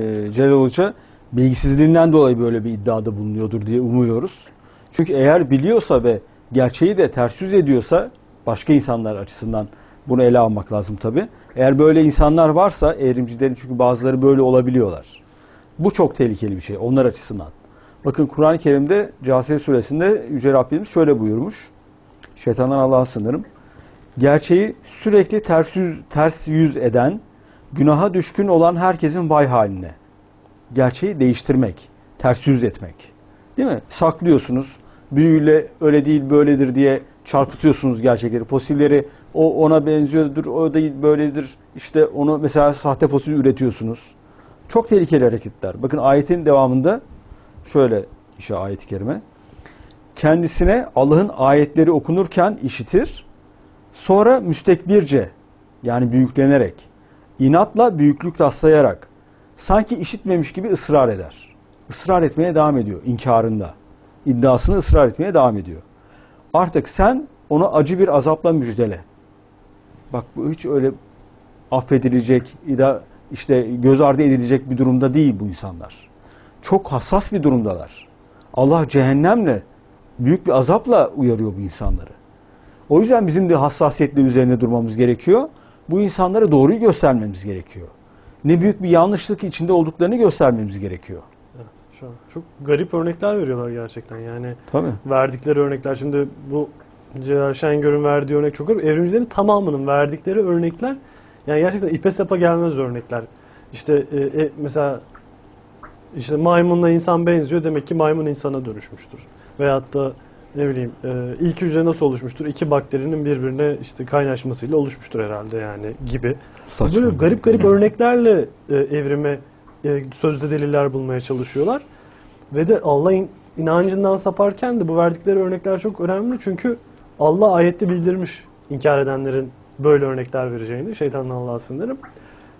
e, Celal Hoca bilgisizliğinden dolayı böyle bir iddiada bulunuyordur diye umuyoruz. Çünkü eğer biliyorsa ve gerçeği de ters yüz ediyorsa başka insanlar açısından bunu ele almak lazım tabi. Eğer böyle insanlar varsa evrimcilerin çünkü bazıları böyle olabiliyorlar. Bu çok tehlikeli bir şey onlar açısından. Bakın Kur'an-ı Kerim'de Câsiye suresinde Yüce Rabbimiz şöyle buyurmuş. Şeytandan Allah'a sınırım. Gerçeği sürekli ters yüz, ters yüz eden, günaha düşkün olan herkesin vay haline. Gerçeği değiştirmek, ters yüz etmek. Değil mi? Saklıyorsunuz. Büyüyle öyle değil böyledir diye çarpıtıyorsunuz gerçekleri. Fosilleri o ona benziyordur, o değil böyledir. İşte onu mesela sahte fosil üretiyorsunuz. Çok tehlikeli hareketler. Bakın ayetin devamında şöyle işte ayet-i kerime. Kendisine Allah'ın ayetleri okunurken işitir. Sonra müstekbirce yani büyüklenerek, inatla büyüklük taslayarak sanki işitmemiş gibi ısrar eder. Israr etmeye devam ediyor inkarında. İddiasını ısrar etmeye devam ediyor. Artık sen onu acı bir azapla müjdele. Bak bu hiç öyle affedilecek, işte göz ardı edilecek bir durumda değil bu insanlar. Çok hassas bir durumdalar. Allah cehennemle, büyük bir azapla uyarıyor bu insanları. O yüzden bizim de hassasiyetle üzerine durmamız gerekiyor. Bu insanlara doğruyu göstermemiz gerekiyor. Ne büyük bir yanlışlık içinde olduklarını göstermemiz gerekiyor. Evet, şu an çok garip örnekler veriyorlar gerçekten. Yani Tabii. verdikleri örnekler şimdi bu Celal Şengör'ün verdiği örnek çok garip. Evrimcilerin tamamının verdikleri örnekler yani gerçekten ipe sapa gelmez örnekler. İşte e, e, mesela işte maymunla insan benziyor demek ki maymun insana dönüşmüştür. Veyahut da ne bileyim e, ilk hücre nasıl oluşmuştur? İki bakterinin birbirine işte kaynaşmasıyla oluşmuştur herhalde yani gibi. Saçma. Böyle garip garip örneklerle e, evrime e, sözde deliller bulmaya çalışıyorlar. Ve de Allah'ın inancından saparken de bu verdikleri örnekler çok önemli. Çünkü Allah ayette bildirmiş inkar edenlerin böyle örnekler vereceğini. Şeytandan Allah'a sınırım.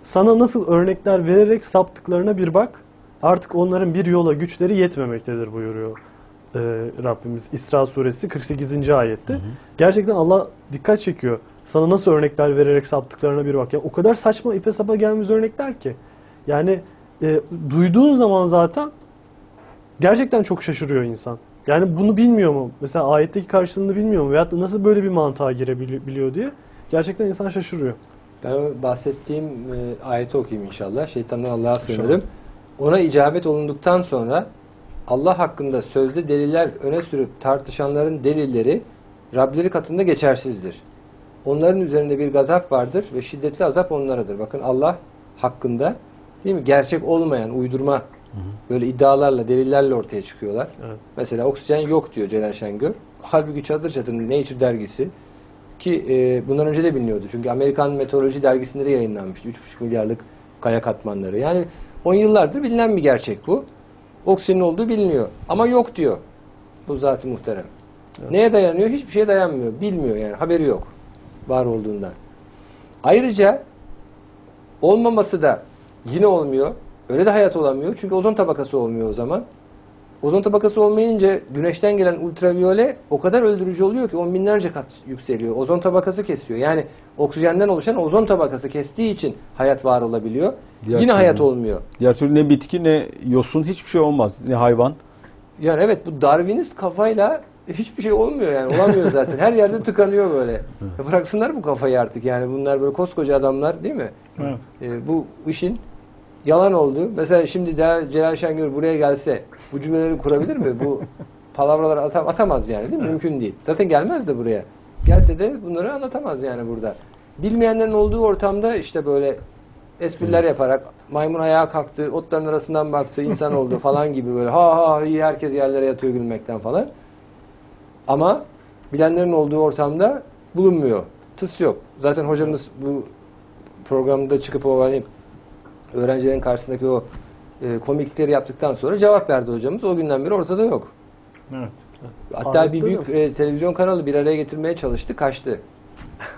Sana nasıl örnekler vererek saptıklarına bir bak. Artık onların bir yola güçleri yetmemektedir buyuruyor e, Rabbimiz. İsra suresi 48. ayette. Hı hı. Gerçekten Allah dikkat çekiyor. Sana nasıl örnekler vererek saptıklarına bir bak. Ya o kadar saçma ipe sapa gelmiş örnekler ki. Yani e, duyduğun zaman zaten gerçekten çok şaşırıyor insan. Yani bunu bilmiyor mu? Mesela ayetteki karşılığını bilmiyor mu? Veyahut da nasıl böyle bir mantığa girebiliyor diye. Gerçekten insan şaşırıyor. Ben o bahsettiğim e, ayeti okuyayım inşallah. Şeytandan Allah'a sığınırım. Ona icabet olunduktan sonra Allah hakkında sözde deliller öne sürüp tartışanların delilleri Rableri katında geçersizdir. Onların üzerinde bir gazap vardır ve şiddetli azap onlaradır. Bakın Allah hakkında değil mi? Gerçek olmayan uydurma hı hı. böyle iddialarla, delillerle ortaya çıkıyorlar. Evet. Mesela oksijen yok diyor Celal Şengör. Halbuki çadır çadır Nature dergisi ki e, bundan önce de biliniyordu. Çünkü Amerikan Meteoroloji dergisinde de yayınlanmıştı. 3,5 milyarlık kaya katmanları. Yani 10 yıllardır bilinen bir gerçek bu. Oksijenin olduğu biliniyor. Ama yok diyor. Bu zat muhterem. Evet. Neye dayanıyor? Hiçbir şeye dayanmıyor. Bilmiyor yani. Haberi yok. Var olduğundan. Ayrıca olmaması da yine olmuyor. Öyle de hayat olamıyor. Çünkü ozon tabakası olmuyor o zaman. Ozon tabakası olmayınca güneşten gelen ultraviyole o kadar öldürücü oluyor ki on binlerce kat yükseliyor. Ozon tabakası kesiyor. Yani oksijenden oluşan ozon tabakası kestiği için hayat var olabiliyor. Diğer Yine türlü, hayat olmuyor. Diğer türlü ne bitki ne yosun hiçbir şey olmaz. Ne hayvan. Yani evet bu Darwinist kafayla hiçbir şey olmuyor yani. Olamıyor zaten. Her yerde tıkanıyor böyle. Evet. bıraksınlar bu kafayı artık yani. Bunlar böyle koskoca adamlar değil mi? Evet. Ee, bu işin yalan oldu. Mesela şimdi de Celal Şengör buraya gelse bu cümleleri kurabilir mi? Bu palavraları atam atamaz yani değil mi? Evet. Mümkün değil. Zaten gelmez de buraya. Gelse de bunları anlatamaz yani burada. Bilmeyenlerin olduğu ortamda işte böyle espriler evet. yaparak maymun ayağa kalktı, otların arasından baktı, insan oldu falan gibi böyle ha ha iyi herkes yerlere yatıyor gülmekten falan. Ama bilenlerin olduğu ortamda bulunmuyor. Tıs yok. Zaten hocamız bu programda çıkıp o hani öğrencilerin karşısındaki o e, komiklikleri yaptıktan sonra cevap verdi hocamız. O günden beri ortada yok. Evet. Hatta Ahmet bir büyük e, televizyon kanalı bir araya getirmeye çalıştı, kaçtı.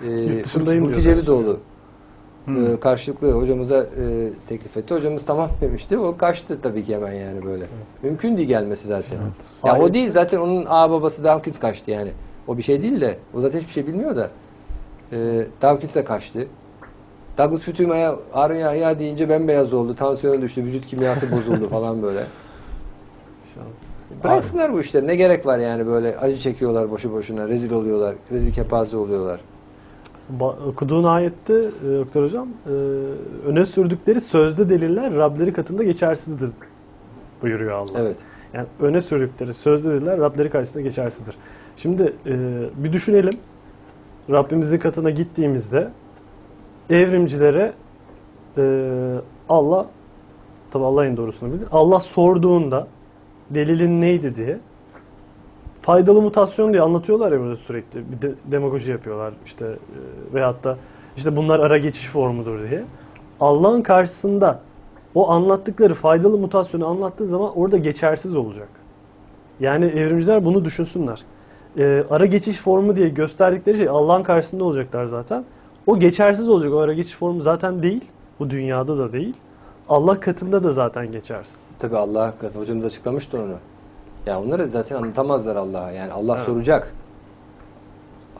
E, Burki Cevizoğlu hmm. e, karşılıklı hocamıza e, teklif etti. Hocamız tamam demişti. O kaçtı tabii ki hemen yani böyle. Evet. Mümkün değil gelmesi zaten. Evet. Ya o değil zaten onun ağ babası Dawkins kaçtı yani. O bir şey değil de o zaten hiçbir şey bilmiyor da. E, Dawkins de kaçtı. Douglas Fütüma'ya Harun Yahya deyince bembeyaz oldu, tansiyonu düştü, vücut kimyası bozuldu falan böyle. Bıraksınlar bu işleri. Ne gerek var yani böyle acı çekiyorlar boşu boşuna, rezil oluyorlar, rezil kepaze oluyorlar. Ba- okuduğun ayette e, Doktor Hocam e, öne sürdükleri sözde deliller Rableri katında geçersizdir buyuruyor Allah. Evet. Yani öne sürdükleri sözde deliller Rableri karşısında geçersizdir. Şimdi e, bir düşünelim. Rabbimizin katına gittiğimizde evrimcilere e, Allah tabi Allah en doğrusunu bilir. Allah sorduğunda delilin neydi diye faydalı mutasyon diye anlatıyorlar ya böyle sürekli. Bir de demagoji yapıyorlar işte e, veyahut da işte bunlar ara geçiş formudur diye. Allah'ın karşısında o anlattıkları faydalı mutasyonu anlattığı zaman orada geçersiz olacak. Yani evrimciler bunu düşünsünler. E, ara geçiş formu diye gösterdikleri şey Allah'ın karşısında olacaklar zaten. O geçersiz olacak. O ara geçiş formu zaten değil. Bu dünyada da değil. Allah katında da zaten geçersiz. Tabi Allah katı. Hocamız açıklamıştı onu. Ya onları zaten anlatamazlar Allah'a. Yani Allah Evet. soracak.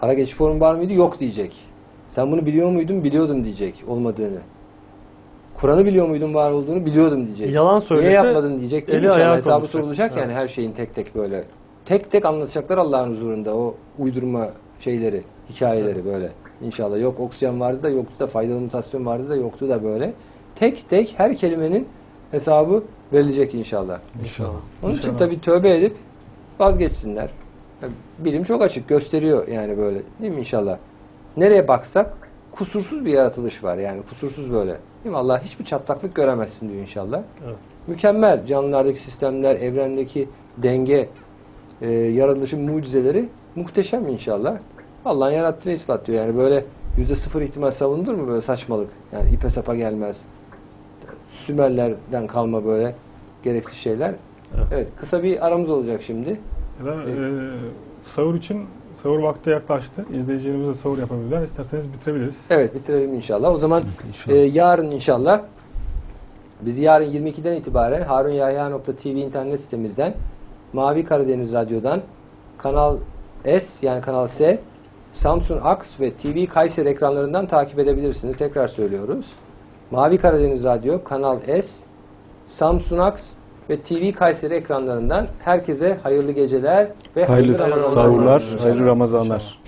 Ara geçiş formu var mıydı? Yok diyecek. Sen bunu biliyor muydun? Biliyordum diyecek olmadığını. Kur'an'ı biliyor muydun var olduğunu? Biliyordum diyecek. Yalan söylese Niye yapmadın diyecek değil eli ayağı hesabı konuşacak. sorulacak Evet. yani her şeyin tek tek böyle. Tek tek anlatacaklar Allah'ın huzurunda o uydurma şeyleri, hikayeleri böyle. İnşallah yok oksijen vardı da yoktu da faydalı mutasyon vardı da yoktu da böyle. Tek tek her kelimenin hesabı verilecek inşallah. İnşallah. Onun için İnşallah. tabii tövbe edip vazgeçsinler. Bilim çok açık gösteriyor yani böyle değil mi inşallah? Nereye baksak kusursuz bir yaratılış var yani kusursuz böyle. Değil mi? Allah hiçbir çatlaklık göremezsin diyor inşallah. Evet. Mükemmel canlılardaki sistemler, evrendeki denge, e, yaratılışın mucizeleri muhteşem inşallah. Allah'ın yarattığını ispatlıyor. Yani böyle yüzde sıfır ihtimal savunulur mu böyle saçmalık? Yani ipe sapa gelmez. Sümerlerden kalma böyle gereksiz şeyler. Evet. Evet, kısa bir aramız olacak şimdi. Ya da e, sahur için sahur vakti yaklaştı. İzleyicilerimiz de sahur yapabilirler. İsterseniz bitirebiliriz. Evet, bitirelim inşallah. O zaman İnşallah. e, yarın inşallah biz yarın 22'den itibaren harunyahya.tv internet sitemizden Mavi Karadeniz Radyo'dan Kanal S yani Kanal S Samsung Aks ve TV Kayseri ekranlarından takip edebilirsiniz. Tekrar söylüyoruz. Mavi Karadeniz Radyo, Kanal S, Samsung Aks ve TV Kayseri ekranlarından herkese hayırlı geceler ve Hayırlı Ramazanlar. sahurlar, hayırlı Ramazanlar.